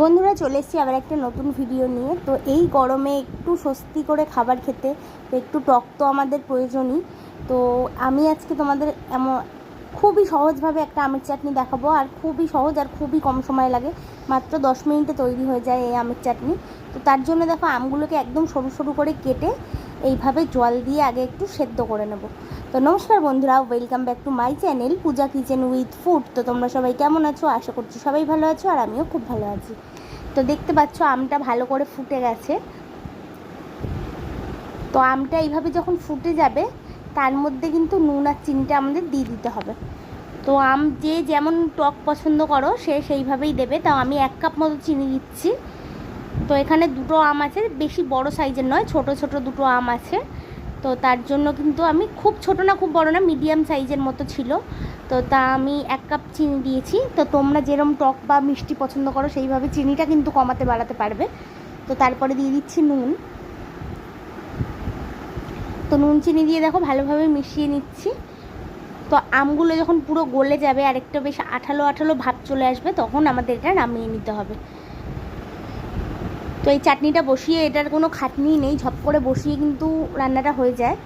বন্ধুরা, চলে এসেছি আবার একটা নতুন ভিডিও নিয়ে। তো এই গরমে একটু স্বস্তি করে খাবার খেতে একটু টক তো আমাদের প্রয়োজনই। তো আমি আজকে তোমাদের এমন খুবই সহজভাবে একটা আমের চাটনি দেখাবো, আর খুবই সহজ আর খুবই কম সময় লাগে। মাত্র দশ মিনিটে তৈরি হয়ে যায় এই আমের চাটনি। তো তার জন্য দেখো আমগুলোকে একদম সরু সরু করে কেটে এইভাবে জল দিয়ে আগে একটু সেদ্ধ করে নেব। তো নমস্কার বন্ধুরা welcome back to my channel Puja kitchen with food তো তোমরা সবাই কেমন আছো? আশা করছি সবাই ভালো আছো, আর আমিও খুব ভালো আছি। তো দেখতে পাচ্ছ, আমটা ভালো করে ফুটে গেছে। তো আমটা এইভাবে যখন ফুটে যাবে, তার মধ্যে কিন্তু নুন আর চিনিটা আমাদের দিয়ে দিতে হবে। তো আম যে যেমন টক পছন্দ করো, সে সেইভাবেই দেবে। তাও আমি এক কাপ মতো চিনি দিচ্ছি। তো এখানে দুটো আম আছে, বেশি বড় সাইজের নয়, ছোট ছোট দুটো আম আছে। তো তার জন্য কিন্তু আমি খুব ছোট না, খুব বড় না মিডিয়াম সাইজের মতো ছিল। তো তা আমি এক কাপ চিনি দিয়েছি। তো তোমরা যেরম টক বা মিষ্টি পছন্দ করো, সেইভাবে চিনিটা কিন্তু কমাতে বাড়াতে পারবে। তো তারপরে দিয়ে দিচ্ছি নুন। তো নুন, চিনি দিয়ে দেখো ভালোভাবে মিশিয়ে নিচ্ছি। তো আমগুলো যখন পুরো গলে যাবে আর একটু বেশ আঠালো আঠালো ভাব চলে আসবে, তখন আমাদের এটা নামিয়ে নিতে হবে। তো এই চাটনিটা বসিয়ে, এটার কোনো খাটনি নেই, ঝপ করে বসিয়ে কিন্তু রান্নাটা হয়ে যায়।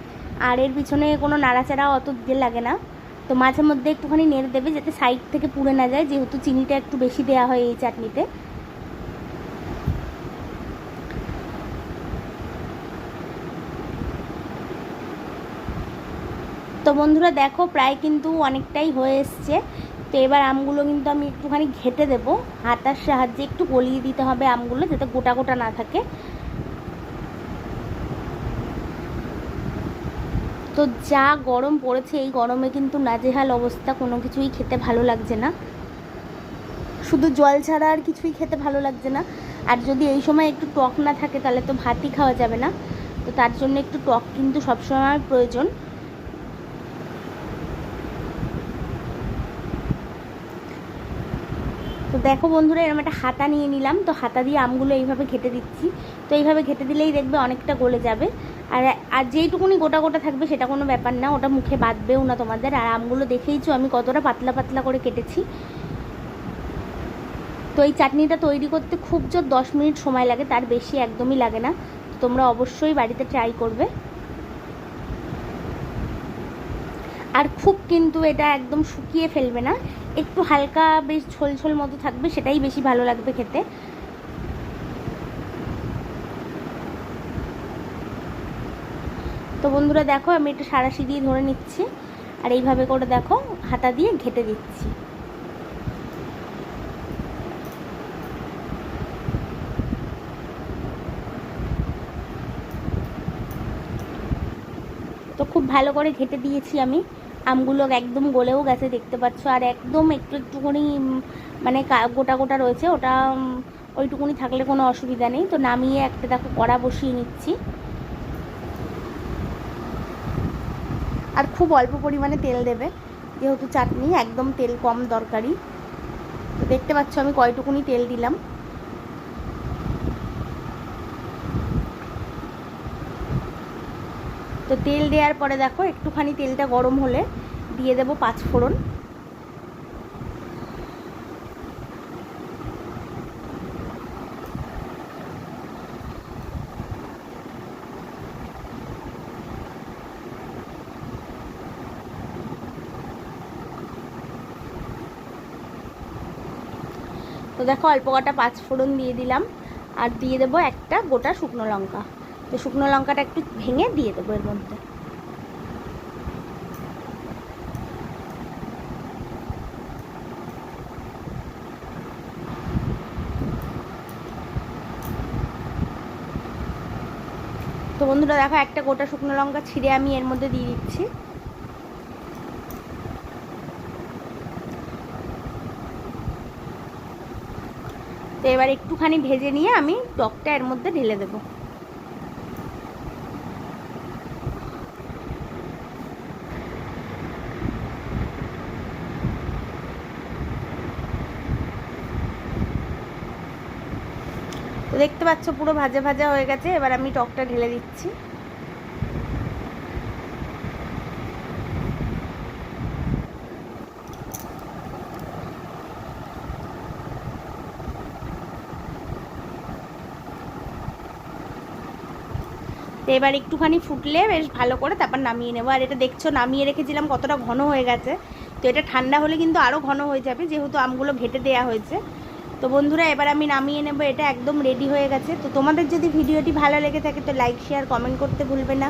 আর এর পিছনে কোনো নাড়াচাড়া অত দিতে লাগে না। তো মাঝে মধ্যে একটুখানি নেড়ে দেবে যাতে সাইড থেকে পুড়ে না যায়, যেহেতু চিনিটা একটু বেশি দেওয়া হয় এই চাটনিতে। তো বন্ধুরা দেখো, প্রায় কিন্তু অনেকটাই হয়ে এসছে। তো এবার আমগুলো কিন্তু আমি একটুখানি ঘেটে দেবো। হাতার সাহায্যে একটু গলিয়ে দিতে হবে আমগুলো যাতে গোটা গোটা না থাকে। তো যা গরম পড়েছে এই গরমে কিন্তু নাজেহাল অবস্থা, কোনো কিছুই খেতে ভালো লাগছে না। শুধু জল ছাড়া আর কিছুই খেতে ভালো লাগছে না। আর যদি এই সময় একটু টক না থাকে তাহলে তো ভাতই খাওয়া যাবে না। তো তার জন্য একটু টক কিন্তু সবসময় প্রয়োজন। তো দেখো বন্ধুরা এরকম একটা হাতা নিয়ে নিলাম। তো হাতা দিয়ে আমগুলো এইভাবে ঘেটে দিচ্ছি। তো এইভাবে ঘেটে দিলেই দেখবে অনেকটা গলে যাবে। আর আর যেইটুকুনি গোটা গোটা থাকবে সেটা কোনো ব্যাপার না, ওটা মুখে বাঁধবেও না তোমাদের। আর আমগুলো দেখেইছো, আমি কতটা পাতলা পাতলা করে কেটেছি। তো এই চাটনিটা তৈরি করতে খুব জোর দশ মিনিট সময় লাগে, তার বেশি একদমই লাগে না। তোমরা অবশ্যই বাড়িতে ট্রাই করবে। আর খুব কিন্তু এটা একদম শুকিয়ে ফেলবে না। একটু হালকা বেশ ঝোল ঝোল মতো থাকবে, সেটাই বেশি ভালো লাগবে খেতে। তো বন্ধুরা দেখো, আমি একটু সারাশি দিয়ে ধরে নিচ্ছি। আর এইভাবে করে দেখো, হাতা দিয়ে ঘেটে দিচ্ছি। তো খুব ভালো করে ঘেটে দিয়েছি আমি। আমগুলো একদম গলেও গেছে, দেখতে পাচ্ছ। আর একদম একটু একটুখানি মানে গোটা গোটা রয়েছে। ওটা ওইটুকুনি থাকলে কোনো অসুবিধা নেই। তো নামিয়ে একটা, দেখো, কড়া বসিয়ে নিচ্ছি। আর খুব অল্প পরিমাণে তেল দেবে। যেহেতু চাটনি, একদম তেল কম দরকারি। তো দেখতে পাচ্ছ আমি কয়টুকুনি তেল দিলাম। তো তেল দেওয়ার পরে দেখো, একটুখানি তেলটা গরম হলে দিয়ে দেবো পাঁচ ফোড়ন। তো দেখো, অল্প কটা পাঁচ ফোড়ন দিয়ে দিলাম। আর দিয়ে দেবো একটা গোটা শুকনো লঙ্কা। তো শুকনো লঙ্কাটা একটু ভেঙে দিয়ে দেবো এর মধ্যে। তো বন্ধুরা দেখো, একটা গোটা শুকনো লঙ্কা ছিঁড়ে আমি এর মধ্যে দিয়ে দিচ্ছি। তো এবার একটুখানি ভেজে নিয়ে আমি টকটা এর মধ্যে ঢেলে দেবো। তো দেখতে পাচ্ছ পুরো ভাজা ভাজা হয়ে গেছে, এবার আমি টকটা ঢেলে দিচ্ছি। এবার একটুখানি ফুটলে বেশ ভালো করে তারপর নামিয়ে নেব। আর এটা দেখছ, নামিয়ে রেখেছিলাম কতটা ঘন হয়ে গেছে। তো এটা ঠান্ডা হলে কিন্তু আরও ঘন হয়ে যাবে, যেহেতু আমগুলো ঘেটে দেয়া হয়েছে। তো বন্ধুরা, এবার আমি নামিয়ে নেব। এটা একদম রেডি হয়ে গেছে। তো তোমাদের যদি ভিডিওটি ভালো লেগে থাকে, তো লাইক শেয়ার কমেন্ট করতে ভুলবে না।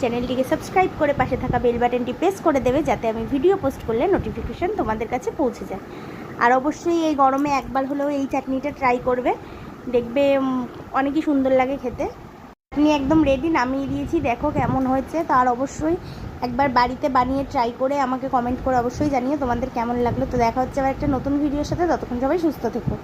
চ্যানেলটিকে সাবস্ক্রাইব করে পাশে থাকা বেল বাটনটি প্রেস করে দেবে, যাতে আমি ভিডিও পোস্ট করলে নোটিফিকেশান তোমাদের কাছে পৌঁছে যায়। আর অবশ্যই এই গরমে একবার হলেও এই চাটনিটা ট্রাই করবে। দেখবে অনেকই সুন্দর লাগে খেতে। চাটনি একদম রেডি নামিয়ে দিয়েছি। দেখো কেমন হয়েছে। তার অবশ্যই একবার বাড়িতে বানিয়ে ট্রাই করে আমাকে কমেন্ট করে অবশ্যই জানিয়ে তোমাদের কেমন লাগল। তো দেখা হচ্ছে আবার একটা নতুন ভিডিওর সাথে। ততক্ষণ সবাই সুস্থ থেকো।